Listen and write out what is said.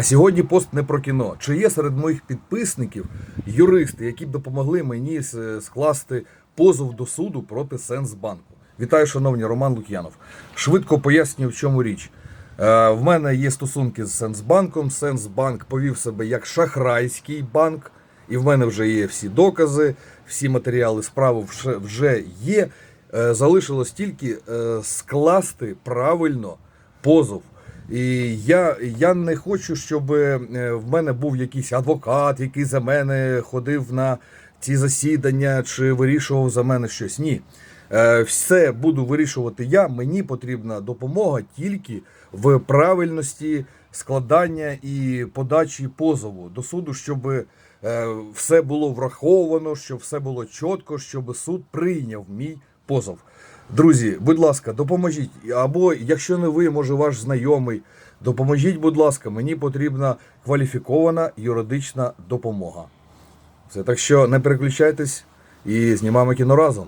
А сьогодні пост не про кіно. Чи є серед моїх підписників юристи, які б допомогли мені скласти позов до суду проти Сенсбанку? Вітаю, шановні, Роман Лук'янов. Швидко поясню, в чому річ. Е, В мене є стосунки з Сенсбанком. Сенсбанк повів себе як шахрайський банк, і в мене вже є всі докази, всі матеріали справи вже, вже є. Е, Залишилось тільки е, скласти правильно позов. І я, я не хочу, щоб е, в мене був якийсь адвокат, який за мене ходив на ці засідання чи вирішував за мене щось. Ні. Е, Все буду вирішувати я. Мені потрібна допомога тільки в правильності складання і подачі позову до суду, щоб е, все було враховано, щоб все було чітко, щоб суд прийняв мій позов. Друзі, будь ласка, допоможіть. Або якщо не ви, може ваш знайомий, допоможіть, будь ласка, мені потрібна кваліфікована юридична допомога. Все так що не переключайтесь і знімаємо кіно разом.